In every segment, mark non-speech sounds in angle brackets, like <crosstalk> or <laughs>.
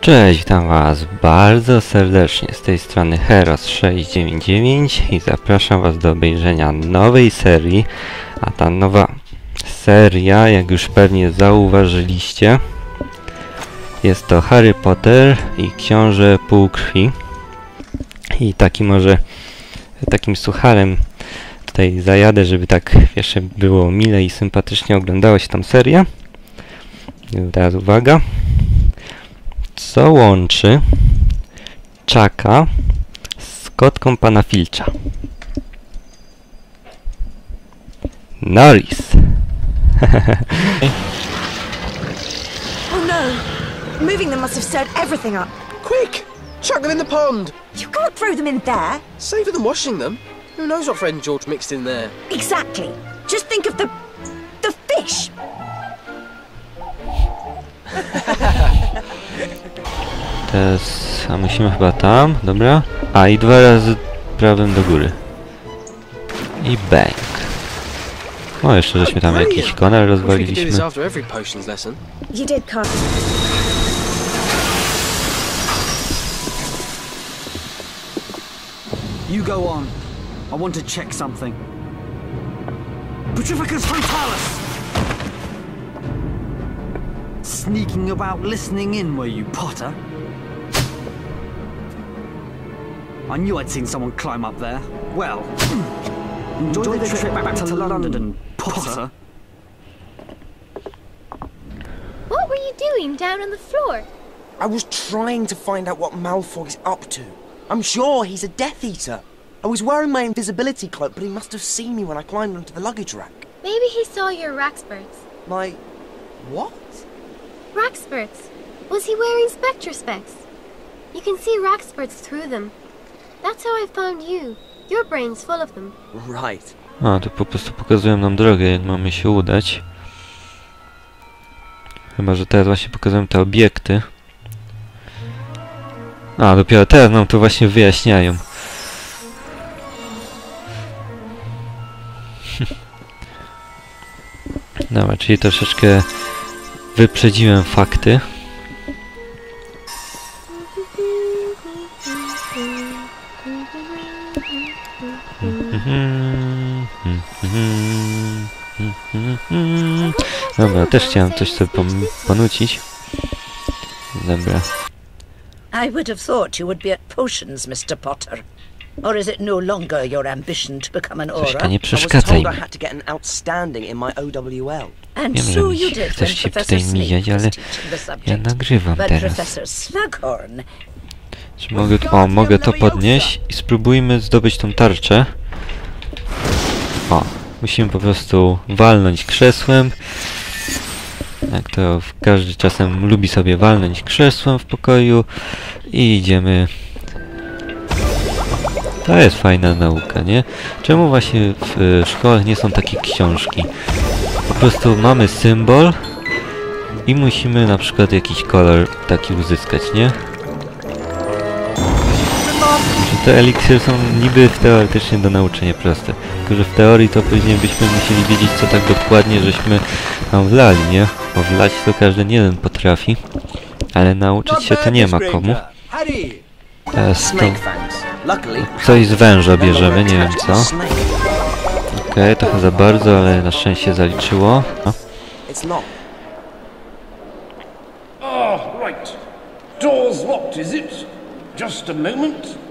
Cześć, witam was bardzo serdecznie. Z tej strony Heros699 i zapraszam was do obejrzenia nowej serii, a ta nowa seria, jak już pewnie zauważyliście, jest to Harry Potter i Książę Półkrwi. I taki może takim sucharem tutaj zajadę, żeby tak jeszcze było mile i sympatycznie oglądało się tą serię. I teraz uwaga co łączy Czaka z kotką pana Filcza? Norris. <laughs> Oh no! Moving them must have stirred everything up. Quick! Chuck them in the pond! You can't throw them in there. Safer than washing them. Who knows what friend George mixed in there? Exactly. Just think of the. the fish. Teraz, a musimy chyba tam, dobra? A i dwa razy prawym do góry. I bang. O, jeszcze żeśmy tam jakiś this rozwaliliśmy. You go on. I want to check something. Petrificus Frontalis! Sneaking about listening in, were you, Potter? I knew I'd seen someone climb up there. Well, hmm. enjoy, the, trip back, to, London, Potter. What were you doing down on the floor? I was trying to find out what Malfoy's up to. I'm sure he's a Death Eater. I was wearing my invisibility cloak, but he must have seen me when I climbed onto the luggage rack. Maybe he saw your Raxburts. My... what? Raxburts? Was he wearing Spectrospecs? You can see Raxburts through them. That's how I found you. Your brain's full of them. Right. A, to po prostu pokazują nam drogę, jak mamy się udać. Chyba, że teraz właśnie pokazują te obiekty. A, dopiero teraz nam to właśnie wyjaśniają. <laughs> Dobra, czyli troszeczkę wyprzedziłem fakty. Dobra, też chciałem coś sobie pom- ponucić. Dobra. I would have thought you would be at potions, Mr. Potter. Or is it no longer your ambition to become an Troszkę aura? nie I was przeszkadzaj mi. had to get an outstanding in my OWL. And Wiem, so you did chcesz się Professor tutaj mijać, ale ja nagrywam teraz. Professor Slughorn Czy mogę... O, mogę to podnieść i spróbujmy zdobyć tą tarczę. O, musimy po prostu walnąć krzesłem. Jak to każdy czasem lubi sobie walnąć krzesłem w pokoju. I idziemy... To jest fajna nauka, nie? Czemu właśnie w y, szkołach nie są takie książki? Po prostu mamy symbol i musimy na przykład jakiś kolor taki uzyskać, nie? Te eliksiry są niby teoretycznie do nauczenia proste. Tylko, że w teorii to później byśmy musieli wiedzieć, co tak dokładnie żeśmy tam wlali, nie? Bo wlać to każdy jeden potrafi. Ale nauczyć się to nie ma komu. Teraz to coś z węża bierzemy, nie wiem co. Okej, trochę za bardzo, ale na szczęście zaliczyło. O, It's locked. Ah, right. Door's locked, is it? Just a moment.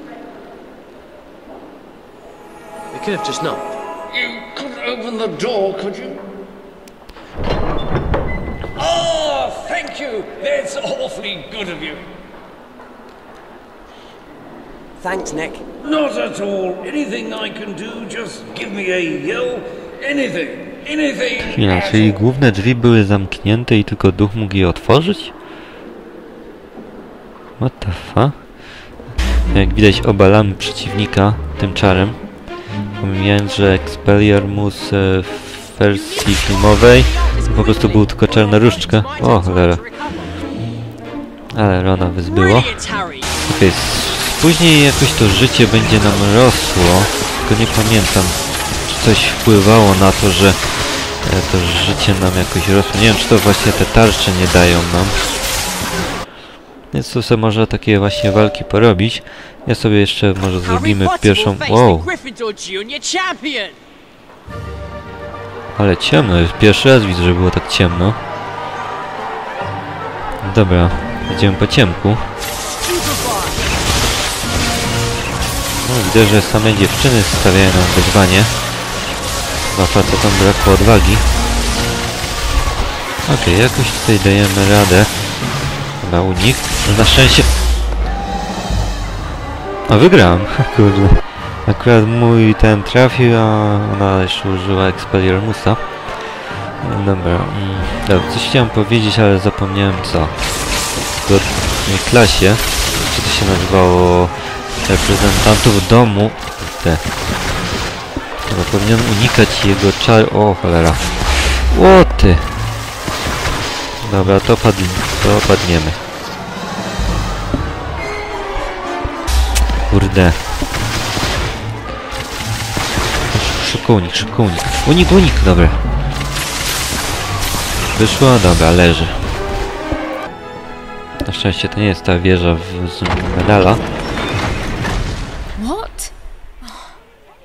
We could have just knocked. You couldn't open the door, could you? Oh, thank you. That's awfully good of you. Thanks, Nick. Not at all. Anything I can do, just give me a yell. Anything. Anything. chwila, at czyli główne drzwi były zamknięte i tylko duch mógł je otworzyć? What the fuck? Jak widać obalamy przeciwnika tym czarem. Pomijając, że Expelliarmus e, w wersji filmowej po prostu był tylko czarna różdżka. O cholera. Ale Rona wyzbyło. Okej, s- później jakoś to życie będzie nam rosło, tylko nie pamiętam, czy coś wpływało na to, że e, to życie nam jakoś rosło. Nie wiem, czy to właśnie te tarcze nie dają nam. Więc tu sobie można takie właśnie walki porobić. Ja sobie jeszcze może zrobimy pierwszą... Wow, ale ciemno. Pierwszy raz widzę, że było tak ciemno. Dobra, idziemy po ciemku. No, widzę, że same dziewczyny stawiają nam wyzwanie. Chyba facetom brakło odwagi. Okej, jakoś tutaj dajemy radę. Chyba unik. Na szczęście... A wygrałem, <laughs> kurde. Akurat mój ten trafił, a ona jeszcze użyła Expelliarmusa. Dobra, mm, dobra, coś chciałem powiedzieć, ale zapomniałem co. W mojej klasie, czy to się nazywało reprezentantów domu. Te. Powinien unikać jego czar... O cholera. O ty! Dobra, to, padli, to padniemy. Kurde. Szybko unik, szybko unik. Unik, unik, dobra. Wyszło, dobra, leży. Na szczęście to nie jest ta wieża w, z medala. What?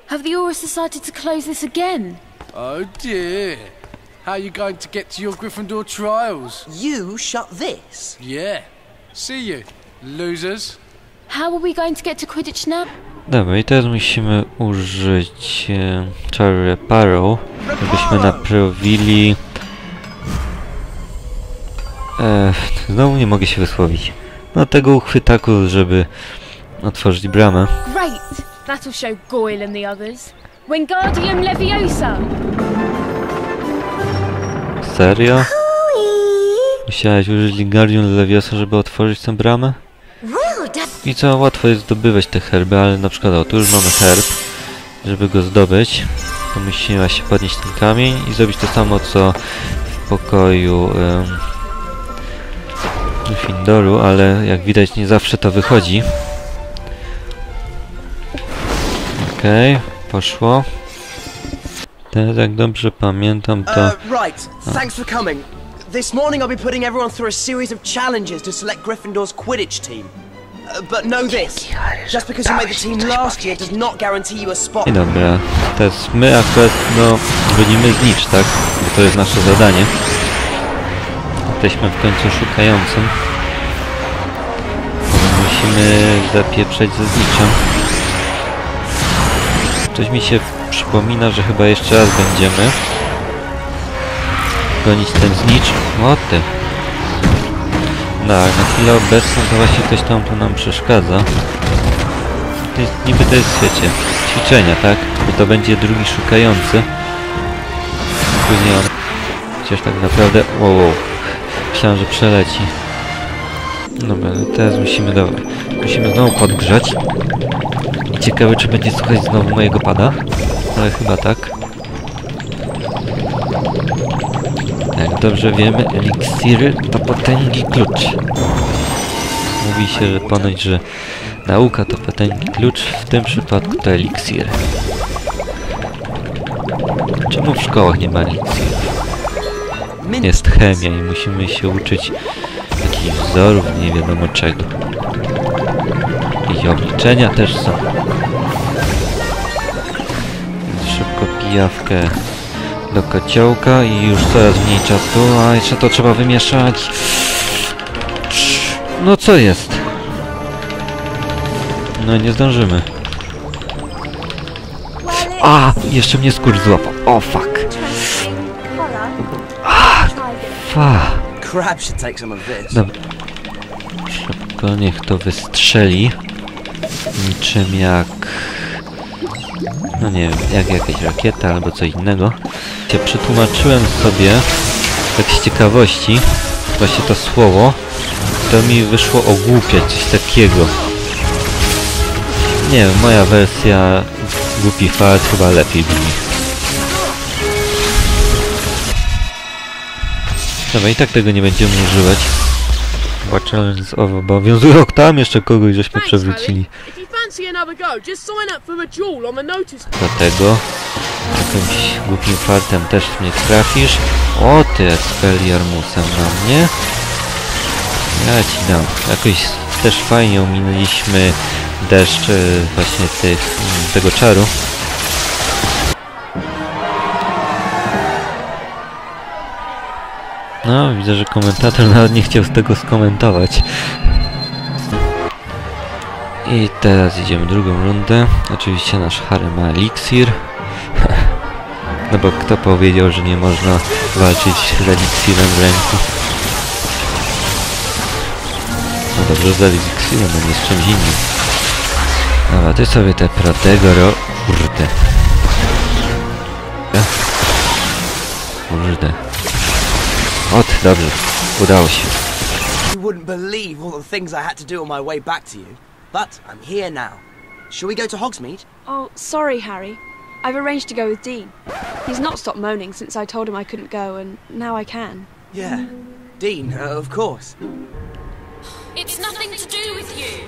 Have the Aurors decided to close this again? Oh dear. How you going to get to your Gryffindor trials? You shut this? Yeah. See you, losers. How are we going to get to Quidditch now? Dobra, i teraz musimy użyć e, Reparo, żebyśmy naprawili... E, znowu nie mogę się wysłowić. No tego uchwytaku, żeby otworzyć bramę. Great! That'll show Goyle and the others. Wingardium Leviosa! Serio? Musiałeś użyć Lingardium Leviosa, żeby otworzyć tę bramę? I co, łatwo jest zdobywać te herby, ale na przykład o, tu już mamy herb. Żeby go zdobyć, to musimy właśnie podnieść ten kamień i zrobić to samo, co w pokoju um, Gryffindoru, ale jak widać nie zawsze to wychodzi. Okej, poszło. Teraz jak dobrze pamiętam to... Uh, right. Thanks for coming. This morning I'll be putting everyone through a series of challenges to select Gryffindor's Quidditch team. But know this. Just because you made the team last year does not guarantee you a spot. I dobra, teraz my akurat, no, gonimy znicz, tak? Bo to jest nasze zadanie. Jesteśmy w końcu szukającym. Musimy zapieprzeć ze zniczem. Coś mi się przypomina, że chyba jeszcze raz będziemy gonić ten znicz. O ty. Tak, na chwilę obecną to właśnie ktoś tam tu nam przeszkadza. To jest, niby to jest, wiecie, ćwiczenia, tak? Bo to będzie drugi szukający. Później on... Chociaż tak naprawdę... Wow, wow. Myślałem, że przeleci. Dobra, no teraz musimy... Dobra. Musimy znowu podgrzać. Ciekawe, czy będzie słuchać znowu mojego pada. Ale chyba tak. Dobrze wiemy, eliksiry to potęgi klucz. Mówi się, że ponoć, że nauka to potęgi klucz, w tym przypadku to eliksiry. Czemu w szkołach nie ma eliksirów? Jest chemia i musimy się uczyć jakichś wzorów, nie wiadomo czego. I obliczenia też są. Szybko pijawkę do kociołka i już coraz mniej czasu, a jeszcze to trzeba wymieszać. No co jest? No nie zdążymy. A! Jeszcze mnie skurcz złapał. O fuck. Fuck. Of this. Dobra. Szybko, niech to wystrzeli. Niczym jak... No nie wiem, jak jakaś rakieta albo co innego. Ja przetłumaczyłem sobie, tak z ciekawości, właśnie to słowo, to mi wyszło ogłupiać, coś takiego. Nie wiem, moja wersja głupi fart chyba lepiej brzmi. Dobra, i tak tego nie będziemy używać. Chyba challenge obowiązują tam jeszcze kogoś żeśmy przewrócili. Fancy another go, just sign up for a duel on the notice Dlatego jakimś głupim fartem też mnie trafisz. O ty Expelliarmusem na mnie. Ja ci dam. Jakoś też fajnie ominęliśmy deszcz e, właśnie tych, mm, tego czaru. No, widzę, że komentator nawet nie chciał z tego skomentować. I teraz idziemy drugą rundę. Oczywiście nasz Harry ma eliksir. <laughs> No bo kto powiedział, że nie można walczyć z eliksirem w ręku? No dobrze, z eliksirem, a nie z czymś innym. Dobra, ty sobie te Protego ro... Kurde. Ja? Kurde. Ot, dobrze. Udało się. You wouldn't believe all the things I had to do on my way back to you. But I'm here now. Shall we go to Hogsmeade? Oh, sorry, Harry. I've arranged to go with Dean. He's not stopped moaning since I told him I couldn't go, and now I can. Yeah. Dean, uh, of course. It's nothing to do with you.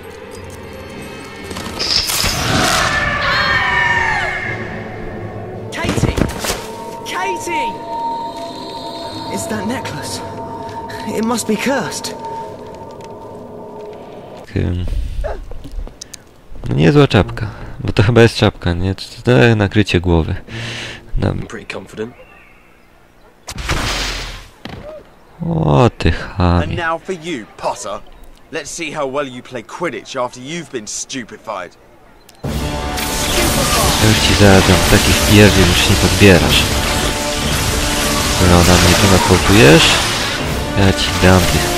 Katie! Katie! It's that necklace. It must be cursed. Ym, No niezła czapka. Bo to chyba jest czapka, nie? To, to nakrycie głowy. Confident. O ty Potter. Let's see how well you play Quidditch after you've been stupefied. Już ci zarabiam takich pierdzie, już nie podbierasz. Dobra, na mnie tu naportujesz? Ja ci dam tych...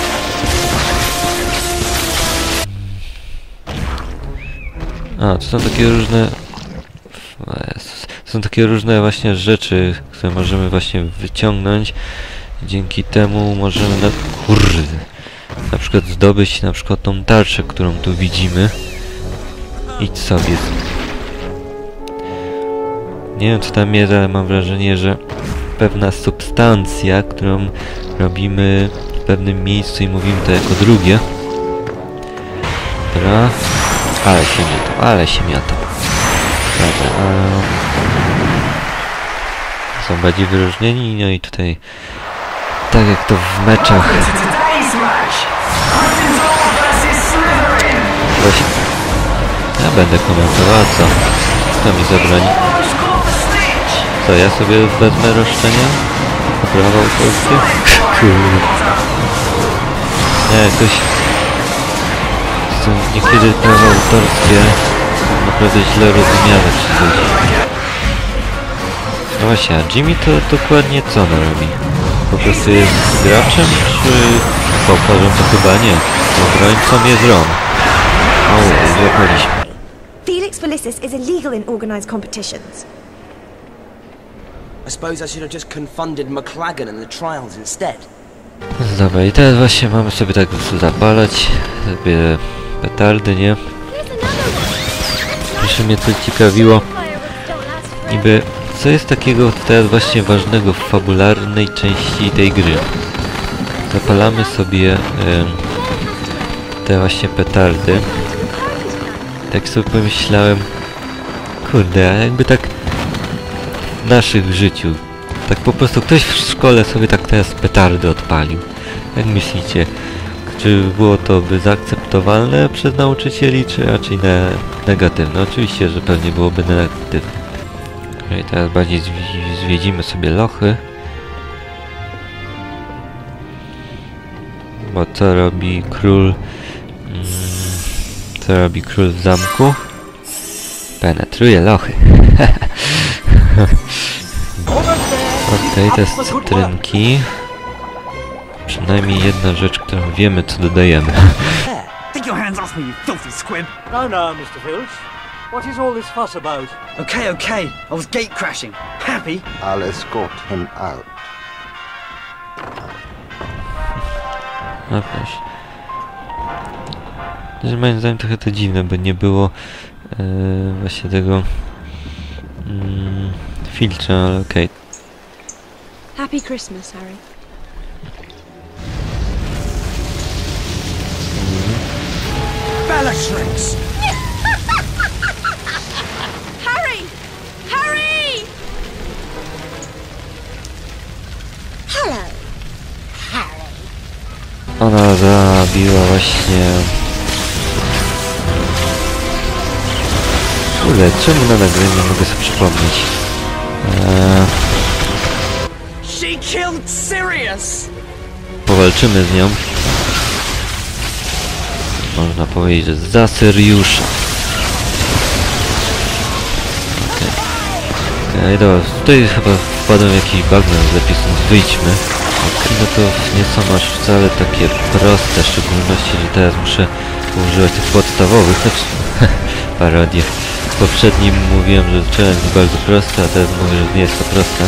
A, to są takie różne... Są takie różne właśnie rzeczy, które możemy właśnie wyciągnąć. Dzięki temu możemy na... Kurde. Na przykład zdobyć na przykład tą tarczę, którą tu widzimy. Idź sobie. Nie wiem co tam jest, ale mam wrażenie, że pewna substancja, którą robimy w pewnym miejscu i mówimy to jako drugie. Dobra. Ale się miotał, ale się miotał. Dobra. Są bardziej wyróżnieni, no i tutaj tak jak to w meczach Właśnie. Ja będę komentował, co? Kto mi zabroni? Co, ja sobie wezmę roszczenia? Autorskie? <laughs> Kurde. Nie, ktoś... Są niekiedy prawa autorskie naprawdę źle rozumiane przez ludzi. No właśnie, a Jimmy to dokładnie co on robi? Po prostu jest graczem, czy... Powtarzam to chyba nie. Obrońcą jest Ron. O, złapaliśmy. Felix Felicis is illegal in organised competitions. I suppose I should have just confunded McLagan and the trials instead. Dobra, i teraz właśnie mamy sobie tak zapalać sobie petardy, nie? Proszę mnie to ciekawiło. Niby, co jest takiego teraz właśnie ważnego w fabularnej części tej gry? Zapalamy sobie em, te właśnie petardy. Tak sobie pomyślałem, kurde, a jakby tak w naszych życiu, tak po prostu ktoś w szkole sobie tak teraz petardy odpalił. Jak myślicie, czy było to by zaakceptowalne przez nauczycieli, czy raczej ne negatywne? Oczywiście, że pewnie byłoby negatywne. I teraz bardziej zwi- zwiedzimy sobie lochy. Bo co robi król... Mm, co robi król w zamku? Penetruje lochy. <laughs> Okej, te jest cytrynki. Przynajmniej jedna rzecz, którą wiemy, co dodajemy. <laughs> Take your hands off me, you filthy squib! No, no, Mr. Filch. What is all this fuss about? Okay, okay. I was gate crashing. Happy? I'll escort him out. No proszę. Że moim zdaniem trochę to dziwne, bo nie było e, właśnie tego mm, filtra, ale okej. Happy Christmas, Harry. Bellatrix! <laughs> Harry! Harry! Hello, Harry. Ona zabiła właśnie... Kurde, czemu na nagraniu nie mogę sobie przypomnieć? Eee, She killed Sirius! powalczymy z nią. Można powiedzieć, że za Syriusza. Okej, okay. dobra, tutaj chyba wpadłem w jakiś bagno, lepiej stąd wyjdźmy. Okej, no to nie są aż wcale takie proste, w szczególności, że teraz muszę używać tych podstawowych, znaczy, <laughs> parodię. W poprzednim mówiłem, że challenge bardzo prosty, a teraz mówię, że nie jest to proste.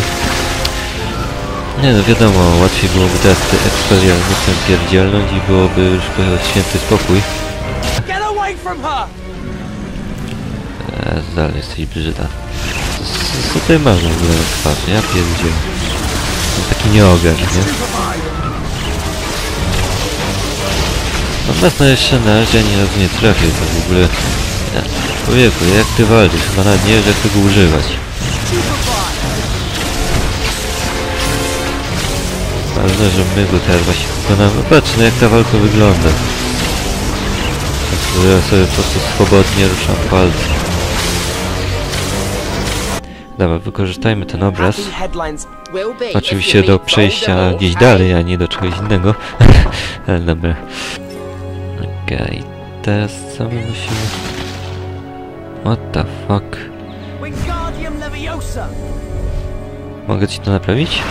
Nie no wiadomo, łatwiej byłoby teraz te eksperymenty pierdzielnąć i byłoby już święty spokój. Eee, dalej jesteś brzyda. Co, ty masz w ogóle na twarzy? Ja pierdzielę. No taki nieogarz, nie? No mocno jeszcze na razie ani razu nie trafił, to w ogóle... Ja, człowieku, jak ty walczysz? Chyba nawet nie wiesz jak tego używać. Ważne, że my go teraz właśnie pokonamy. Patrz, no jak ta walka wygląda. Ja sobie po prostu swobodnie ruszam palce. Dobra, wykorzystajmy ten obraz. Oczywiście do przejścia gdzieś dalej, a nie do czegoś innego. <laughs> Ale dobra. Okej, teraz co my musimy... What the fuck? Mogę ci to naprawić?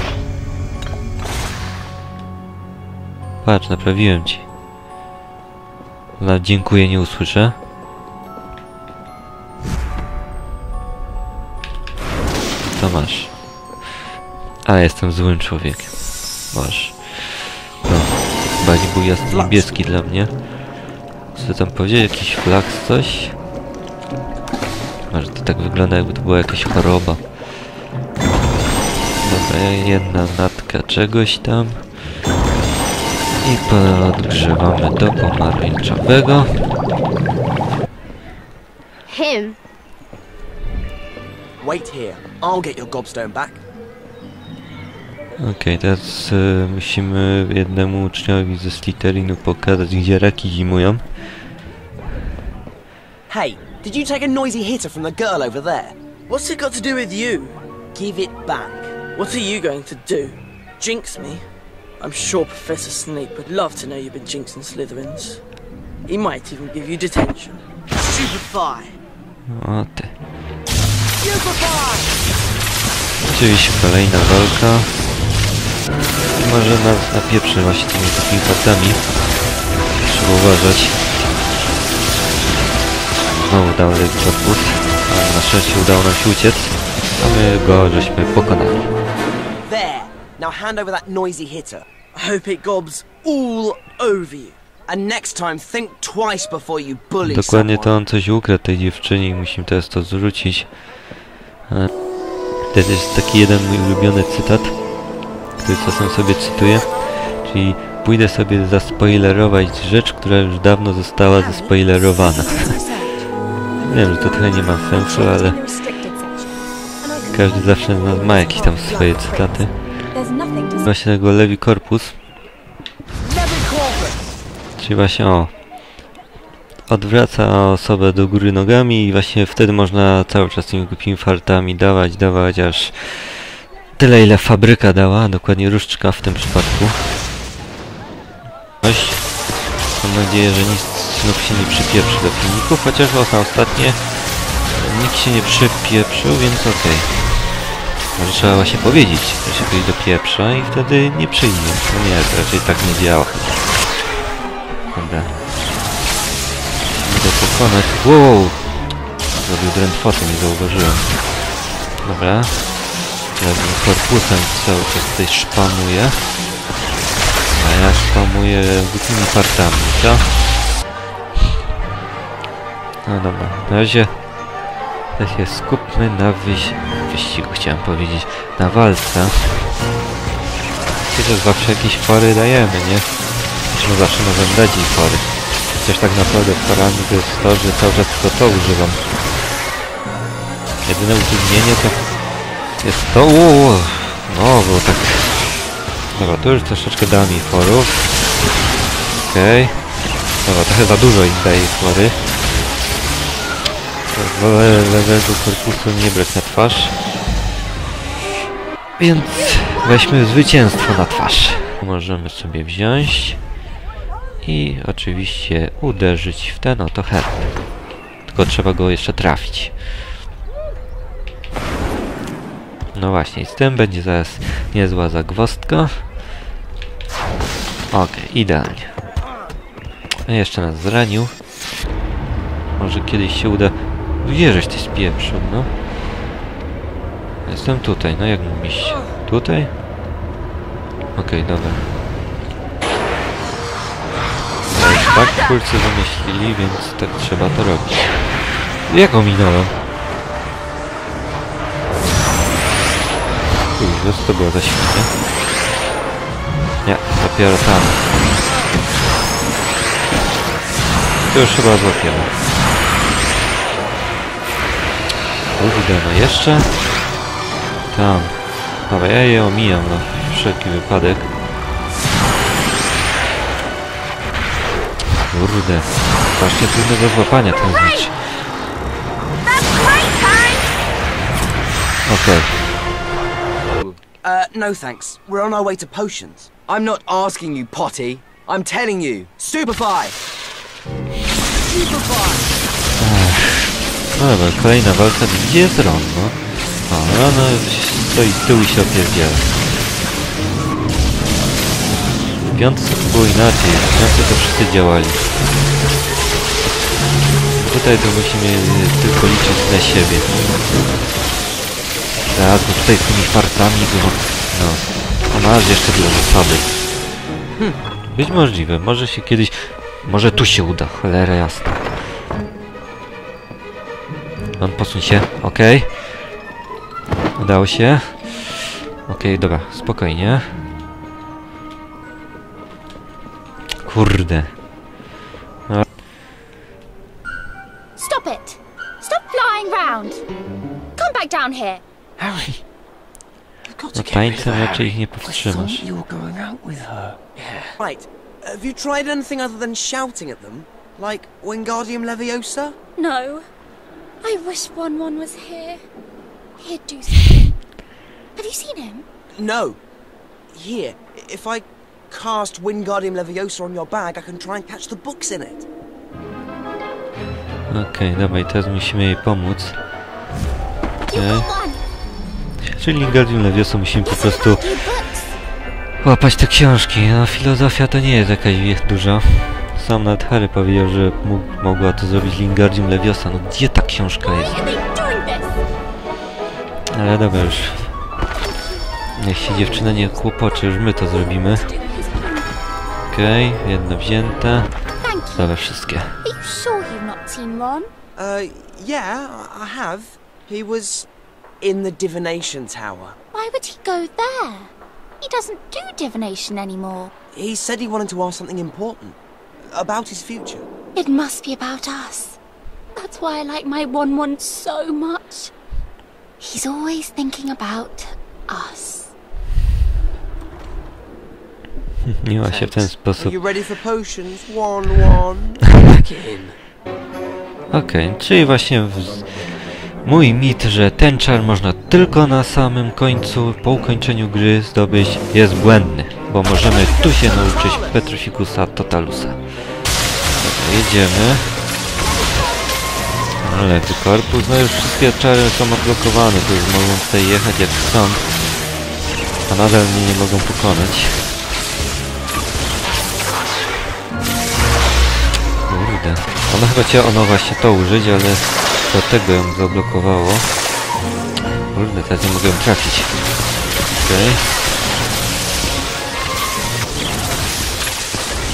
Patrz, naprawiłem ci. Na dziękuję nie usłyszę. To masz. A, jestem złym człowiekiem. Masz. No, chyba nie był jasny niebieski dla mnie. Co tam powiedzieć? Jakiś flaks, coś? Może to tak wygląda jakby to była jakaś choroba. Dobra, jedna natka czegoś tam. I podgrzewamy do pomarańczowego. Him. Wait here. I'll get your gobstone back. Okej, teraz e, musimy jednemu uczniowi ze Slytherinu pokazać, gdzie raki zimują. Hey, did you take a noisy hitter from the girl over there? What's it got to do with you? Give it back. What are you going to do? Jinx me? I'm sure Professor Snape would love to know you've been jinxing Slytherins. He might even give you detention. Stupefy. O ty. Stupefy! Oczywiście kolejna walka. I może nas napieprzy właśnie tymi takimi partami. Trzeba uważać. Znowu dał korpus, ale na szczęście udało nam się uciec, a my go żeśmy pokonali. Now hand over that noisy hitter. I hope it gobs all over you. And next time, think twice before you bully Dokładnie someone. to on coś ukradł tej dziewczynie i musimy teraz to zwrócić. E, To jest taki jeden mój ulubiony cytat, który czasem sobie cytuję, czyli pójdę sobie zaspoilerować rzecz, która już dawno została zaspoilerowana. <laughs> Wiem, że to trochę nie ma sensu, ale każdy zawsze z nas ma jakieś tam swoje cytaty. Właśnie tego Levi Corpus, czyli właśnie o, odwraca osobę do góry nogami i właśnie wtedy można cały czas tymi głupimi fartami dawać, dawać, aż tyle ile fabryka dała, dokładnie różdżka w tym przypadku. Coś. Mam nadzieję, że nic znów się nie przypieprzy do filmików, chociaż na ostatnie nikt się nie przypieprzył, więc okej. Może trzeba właśnie powiedzieć, że się ktoś dopieprza i wtedy nie przyjmie. No nie, raczej tak nie działa chyba. Dobra. Idę pokonać. Wow! Zrobił drętwotę, nie zauważyłem. Dobra. Tym korpusem cały czas tutaj szpanuję. A ja szpamuję głupimi partami, co? No dobra, na razie to się skupmy na wyś wyścigu, chciałem powiedzieć, na walce. Chociaż zawsze jakieś fory dajemy, nie? Zresztą zawsze możemy dać jej fory. Chociaż tak naprawdę forami to jest to, że cały czas tylko to używam. Jedyne utrudnienie to jest to... Uuu, no, bo tak... Dobra, tu już troszeczkę dałem jej forów. Okej. Dobra, trochę za dużo im daje chmury. Lewego korpusu nie brać na twarz. Więc weźmy zwycięstwo na twarz. Możemy sobie wziąć i oczywiście uderzyć w ten oto herb. Tylko trzeba go jeszcze trafić. No właśnie, z tym będzie zaraz niezła zagwozdka. Okej, idealnie. Jeszcze nas zranił. Może kiedyś się uda... Wierzyć ty spieprzył, no. Jestem tutaj, no jak iść? Tutaj? Okej, dobra. No już tak kulcy wymyślili, więc tak trzeba to robić. Jak ominąłem? Kurde, co to było za świnia? Nie, dopiero tam. To już chyba złapiemy. Kurde, no jeszcze? Tam. Dobra, ja je omijam na wszelki wypadek. Kurde. Strasznie trudne do złapania ten znicz. Okej. Uh, no thanks. We're on our way to potions. I'm not asking you, Potty. I'm telling you. Stupefy! Stupefy! No dobra, kolejna walka. Gdzie jest Ron, no? O, Ron stoi z tyłu i się opierdziela. W piątce to było inaczej. Piątce to wszyscy działali. Tutaj to musimy tylko liczyć na siebie. Tak, bo tutaj z tymi fartami go... No. A masz jeszcze dla zasady. Hm. Być możliwe. Może się kiedyś... Może tu się uda. Cholera jasna. On posuń się. Okej. Udało się. Okej, dobra. Spokojnie. Kurde. No. Stop it! Stop flying round! Come back down here! Harry, No tańcem raczej ich nie powstrzymasz. Right. Have you tried anything other than shouting at them? Like Wingardium Leviosa? No. I wish One One was here. He'd do something. Have you seen him? No. Here, if I cast Wingardium Leviosa on your bag, I can try and catch the books in it. Okej, dobra, i teraz musimy jej pomóc. Okej. Czyli Wingardium Leviosa musimy po prostu łapać te książki. No, filozofia to nie jest jakaś duża. Sam nawet Harry powiedział, że mógł, mogła to zrobić Wingardium Leviosa. No gdzie ta książka jest? Ale dobra, już. Niech się dziewczyna nie kłopoczy, już my to zrobimy. Okej, jedno wzięte. Dobra, wszystkie. Uh, yeah, I have. He was in the divination tower. Why would he go there? He doesn't do divination anymore. He said he wanted to ask something important about his future. It must be about us. That's why I like my One One so much. He's always thinking about us. <laughs> Miła się w ten Are sposób. you ready for potions? One, <laughs> one. Okej, czyli właśnie w... mój mit, że ten czar można tylko na samym końcu, po ukończeniu gry zdobyć, jest błędny, bo możemy tu się nauczyć Petrofikusa Totalusa. Dobra, jedziemy. Lewy korpus, no już wszystkie czary są odblokowane, to już mogą tutaj jechać jak chcą, a nadal mnie nie mogą pokonać. Kurde. Ona chyba chciała ono właśnie to użyć, ale do tego ją zablokowało. Kurde, teraz nie mogę trafić. Okej.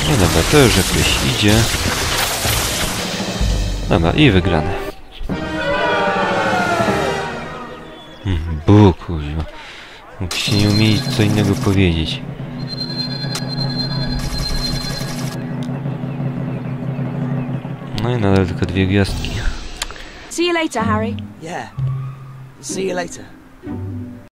No dobra, to już jakoś idzie. Dobra, i wygrane. Hmm, Bu, kuźwa. Mógłbyście nie umieli co innego powiedzieć. No i nadal tylko dwie gwiazdki. See you later, Harry. Yeah. See you later.